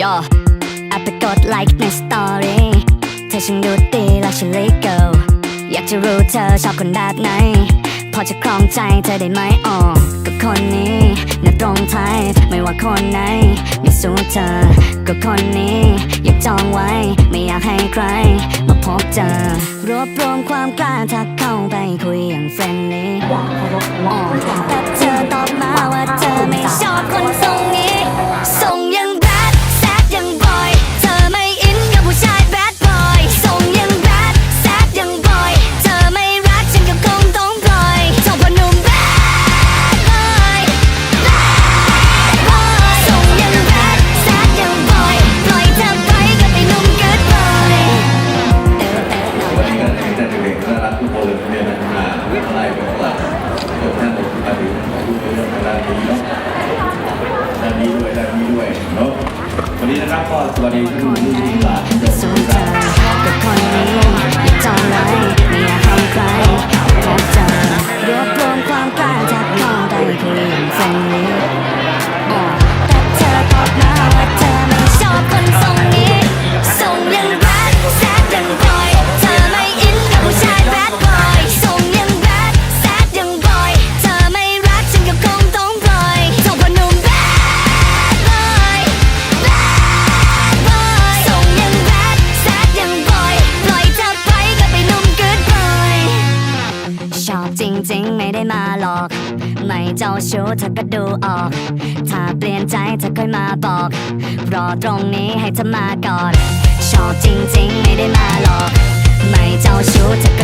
ย่อเอาไปกดไลค์ในสตอรี่เธอช่างดูดีและฉันเลโกอยากจะรู้เธอชอบคนแบบไหน พอจะครองใจเธอได้ไหมอ๋อก็คนนี้น่าตรงไทยไม่ว่าคนไหน ไม่สู้เธอ ก็คนนี้อยากจองไว้ ไม่อยากให้ใคร มาพบเจอ รวบรวมความกล้าทักเข้าไปคุยอย่างเฟรนลี่ วันนี้นะครับก็สวัสดีทุกท่านที่ติดตามสู้ดูเธอกับคนนี้อยาจองไว้ไม่อยากให้ใครพบเจอรวบรวมความกล้าจากน้องไปคุยอย่งเฟรน จริงไม่ได้มาหลอก ไม่เจ้าชู้เธอก็ดูออก ถ้าเปลี่ยนใจเธอค่อยมาบอก รอตรงนี้ให้เธอมาก่อนชอบจริงๆ ไม่ได้มาหลอก ไม่เจ้าชู้เธอก็